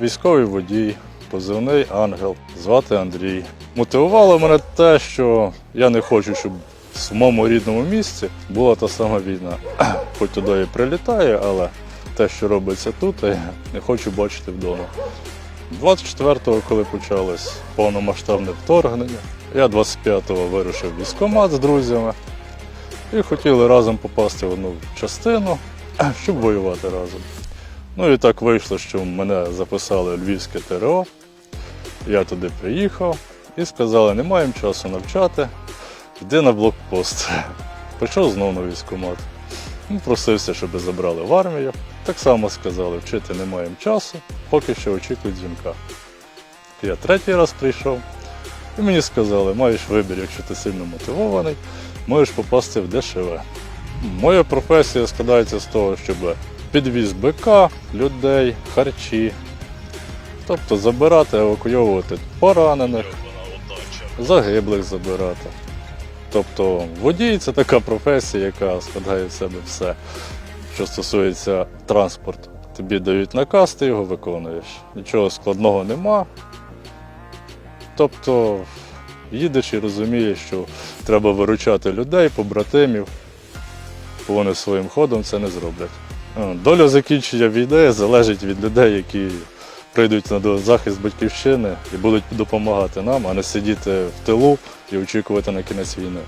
військовий водій, позивний ангел, звати Андрій. Мотивувало мене те, що я не хочу, щоб в моєму рідному місці була та сама війна. Хоч туди і прилітає, але те, що робиться тут, я не хочу бачити вдома. 24-го, коли почалось повномасштабне вторгнення, я 25-го вирушив в військкомат з друзями і хотіли разом попасти в одну частину, щоб воювати разом. Ну і так вийшло, що мене записали Львівське ТРО. Я туди приїхав і сказали, не маємо часу навчати, йди на блокпост. Прийшов знову на військкомат. Ну, просився, щоб забрали в армію. Так само сказали, вчити не маємо часу, поки що очікують дзвінка. Я третій раз прийшов, і мені сказали, маєш вибір, якщо ти сильно мотивований, можеш попасти в ДШВ. Моя професія складається з того, щоб підвіз БК, людей, харчі. Тобто забирати, евакуйовувати поранених, загиблих забирати. Тобто водій це така професія, яка складає в себе все, що стосується транспорту. Тобі дають наказ, ти його виконуєш. Нічого складного нема. Тобто їдеш і розумієш, що треба виручати людей, побратимів, бо вони своїм ходом це не зроблять. Е, Доля закінчення війни залежить від людей, які прийдуть на захист батьківщини і будуть допомагати нам, а не сидіти в тилу і очікувати на кінець війни.